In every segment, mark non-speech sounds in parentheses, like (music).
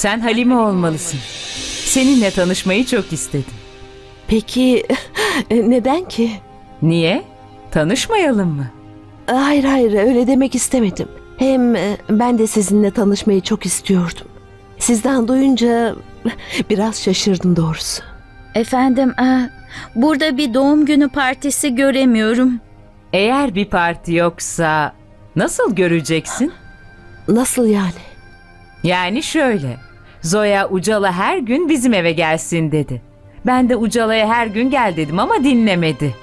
Sen Halime olmalısın. Seninle tanışmayı çok istedim. Peki (laughs) e, neden ki? Niye? Tanışmayalım mı? Hayır hayır öyle demek istemedim. Hem e, ben de sizinle tanışmayı çok istiyordum. Sizden duyunca biraz şaşırdım doğrusu. Efendim, ah, burada bir doğum günü partisi göremiyorum. Eğer bir parti yoksa nasıl göreceksin? Nasıl yani? Yani şöyle. Zoya Ucala her gün bizim eve gelsin dedi. Ben de Ucala'ya her gün gel dedim ama dinlemedi.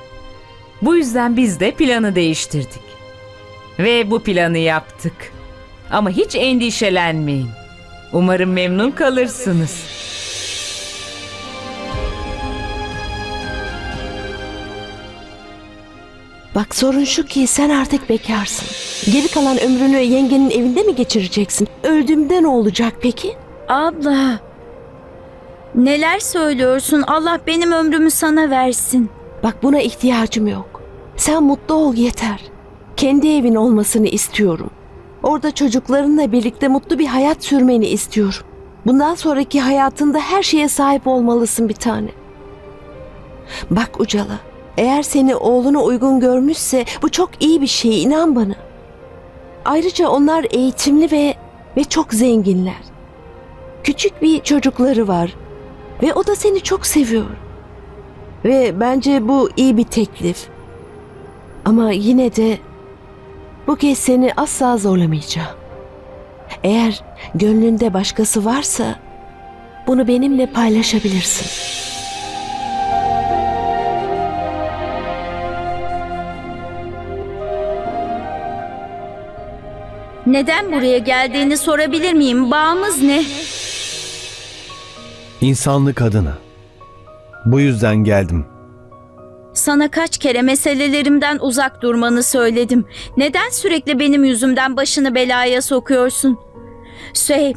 Bu yüzden biz de planı değiştirdik. Ve bu planı yaptık. Ama hiç endişelenmeyin. Umarım memnun kalırsınız. Bak sorun şu ki sen artık bekarsın. Geri kalan ömrünü yengenin evinde mi geçireceksin? Öldüğümde ne olacak peki? Abla, neler söylüyorsun? Allah benim ömrümü sana versin. Bak buna ihtiyacım yok. Sen mutlu ol yeter. Kendi evin olmasını istiyorum. Orada çocuklarınla birlikte mutlu bir hayat sürmeni istiyorum. Bundan sonraki hayatında her şeye sahip olmalısın bir tane. Bak Ucala, eğer seni oğluna uygun görmüşse bu çok iyi bir şey inan bana. Ayrıca onlar eğitimli ve ve çok zenginler. Küçük bir çocukları var ve o da seni çok seviyor. Ve bence bu iyi bir teklif. Ama yine de bu kez seni asla zorlamayacağım. Eğer gönlünde başkası varsa bunu benimle paylaşabilirsin. Neden buraya geldiğini sorabilir miyim? Bağımız ne? İnsanlık adına. Bu yüzden geldim. Sana kaç kere meselelerimden uzak durmanı söyledim. Neden sürekli benim yüzümden başını belaya sokuyorsun? Süheyb,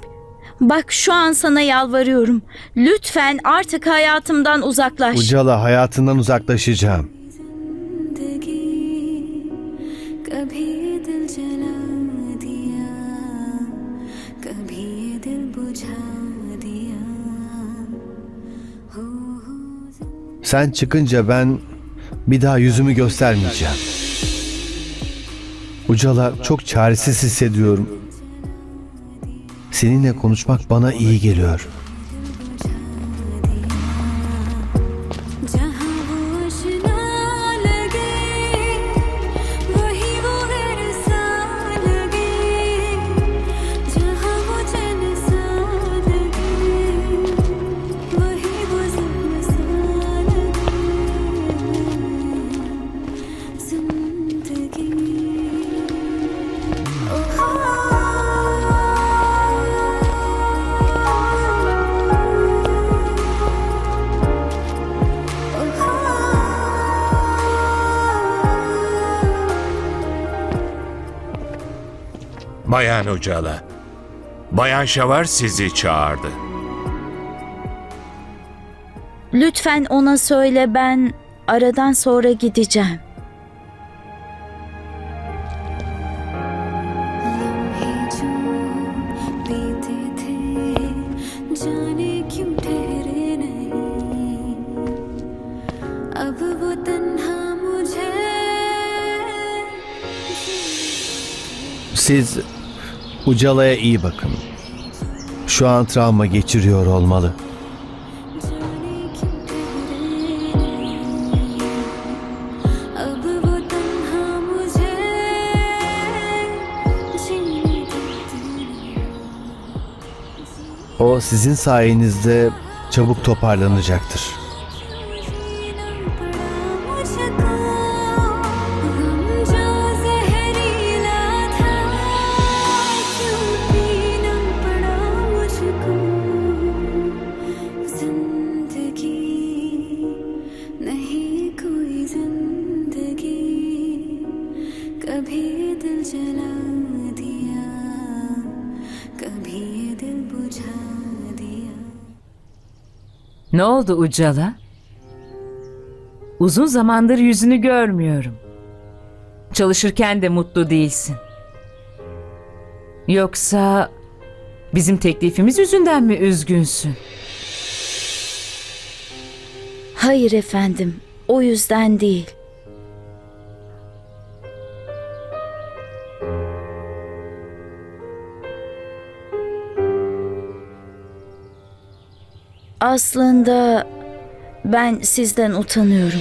bak şu an sana yalvarıyorum. Lütfen artık hayatımdan uzaklaş. Ucala hayatından uzaklaşacağım. Sen çıkınca ben bir daha yüzümü göstermeyeceğim. Ucala çok çaresiz hissediyorum. Seninle konuşmak bana iyi geliyor. Bayan Ucala. Bayan Şavar sizi çağırdı. Lütfen ona söyle ben aradan sonra gideceğim. Siz Ucala'ya iyi bakın. Şu an travma geçiriyor olmalı. O sizin sayenizde çabuk toparlanacaktır. Ne oldu Ucala? Uzun zamandır yüzünü görmüyorum. Çalışırken de mutlu değilsin. Yoksa Bizim teklifimiz yüzünden mi üzgünsün? Hayır efendim, o yüzden değil. Aslında ben sizden utanıyorum.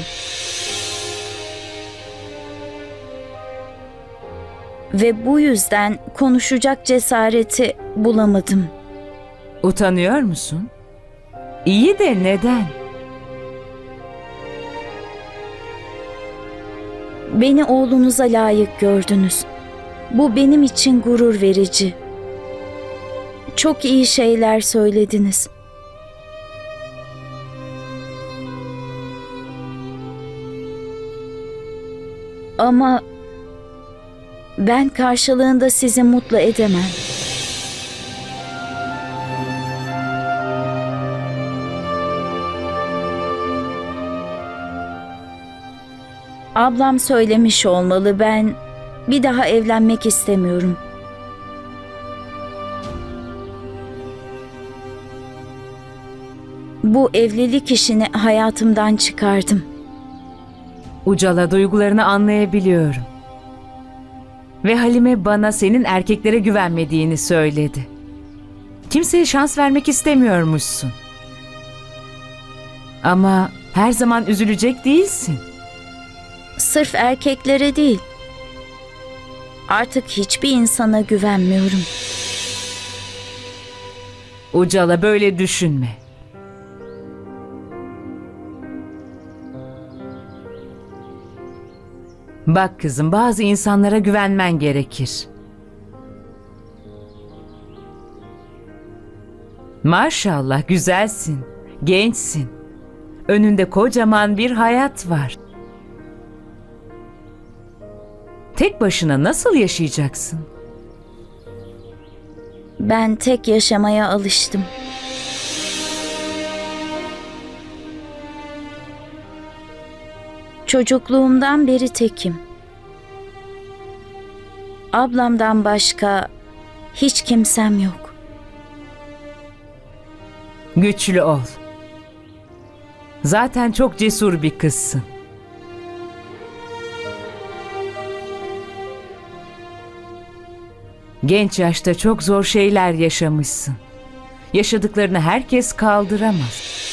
Ve bu yüzden konuşacak cesareti bulamadım. Utanıyor musun? İyi de neden? Beni oğlunuza layık gördünüz. Bu benim için gurur verici. Çok iyi şeyler söylediniz. Ama ben karşılığında sizi mutlu edemem. Ablam söylemiş olmalı ben bir daha evlenmek istemiyorum. Bu evlilik işini hayatımdan çıkardım. Ucala duygularını anlayabiliyorum. Ve Halime bana senin erkeklere güvenmediğini söyledi. Kimseye şans vermek istemiyormuşsun. Ama her zaman üzülecek değilsin. Sırf erkeklere değil. Artık hiçbir insana güvenmiyorum. Ucala böyle düşünme. Bak kızım bazı insanlara güvenmen gerekir. Maşallah güzelsin, gençsin. Önünde kocaman bir hayat var. Tek başına nasıl yaşayacaksın? Ben tek yaşamaya alıştım. Çocukluğumdan beri tekim. Ablamdan başka hiç kimsem yok. Güçlü ol. Zaten çok cesur bir kızsın. Genç yaşta çok zor şeyler yaşamışsın. Yaşadıklarını herkes kaldıramaz.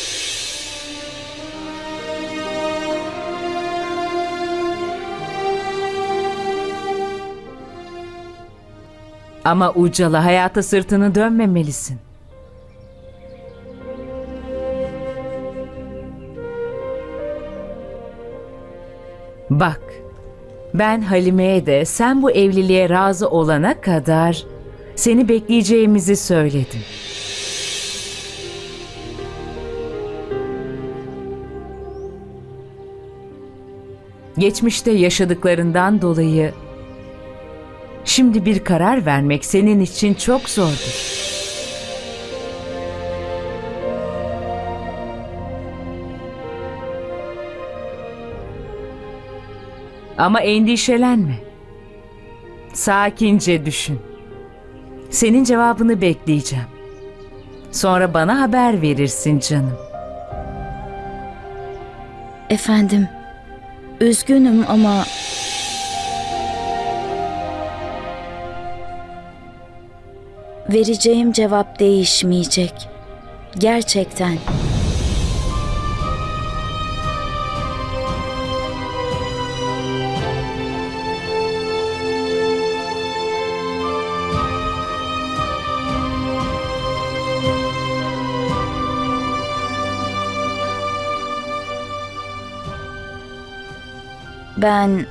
Ama Ucala hayata sırtını dönmemelisin. Bak, ben Halime'ye de sen bu evliliğe razı olana kadar seni bekleyeceğimizi söyledim. Geçmişte yaşadıklarından dolayı şimdi bir karar vermek senin için çok zordur. Ama endişelenme. Sakince düşün. Senin cevabını bekleyeceğim. Sonra bana haber verirsin canım. Efendim, üzgünüm ama vereceğim cevap değişmeyecek. Gerçekten. Ben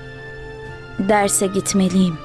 derse gitmeliyim.